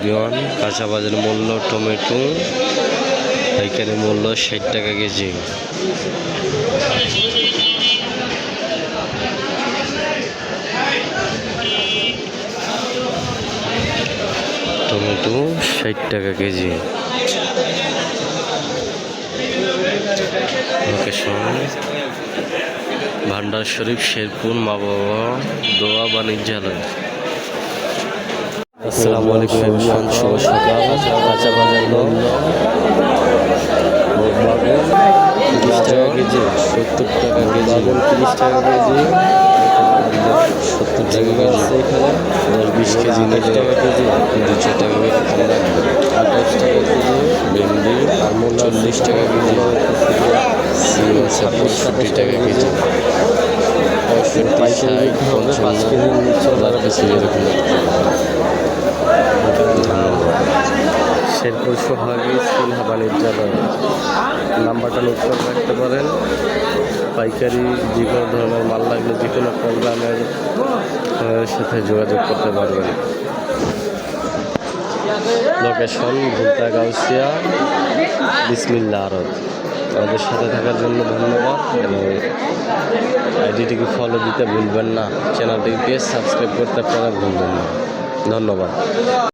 বিমান কাঁচা বাজার মূল্য টমেটো, পাইকারি মূল্য ষাট টাকা কেজি। টমেটো ষাট টাকা কেজি। ভান্ডার শরীফ, শেরপুর, মা বাবা, দোয়া বাণিজ্যালয়। আসসালামু আলাইকুম এভরিওয়ান শুভ সকাল। কাঁচা বাজার তিরিশ টাকা কেজি সত্তর টাকা কেজি। তিরিশ টাকা কেজি সত্তর টাকা কেজি দশ বিশ কেজি নিলে টাকা কেজি দুশো টাকা কেজি আঠাশ টাকা কেজি ভেন্ডি চল্লিশ টাকা কেজি সিম আছে পঁয়ষট্টি টাকা কেজি পঁয়ষট্টি ষাট পঞ্চান্ন হাজার কাছে এরকম। শেরপুর সোহাগী সিনহা বাণিজ্যালয় নাম্বারটা নোট করে রাখতে পারেন। পাইকারি যে কোনো ধরনের মাল লাগলে যে কোনো প্রোগ্রামের সাথে যোগাযোগ করতে পারবেন। লোকেশন ভুলতা গাউসিয়া, বিসমিল্লা আরত আমাদের সাথে থাকার জন্য ধন্যবাদ। আইডিটিকে ফলো দিতে ভুলবেন না। চ্যানেলটিকে সাবস্ক্রাইব করতে আপনারা ভুলবেন না। ধন্যবাদ।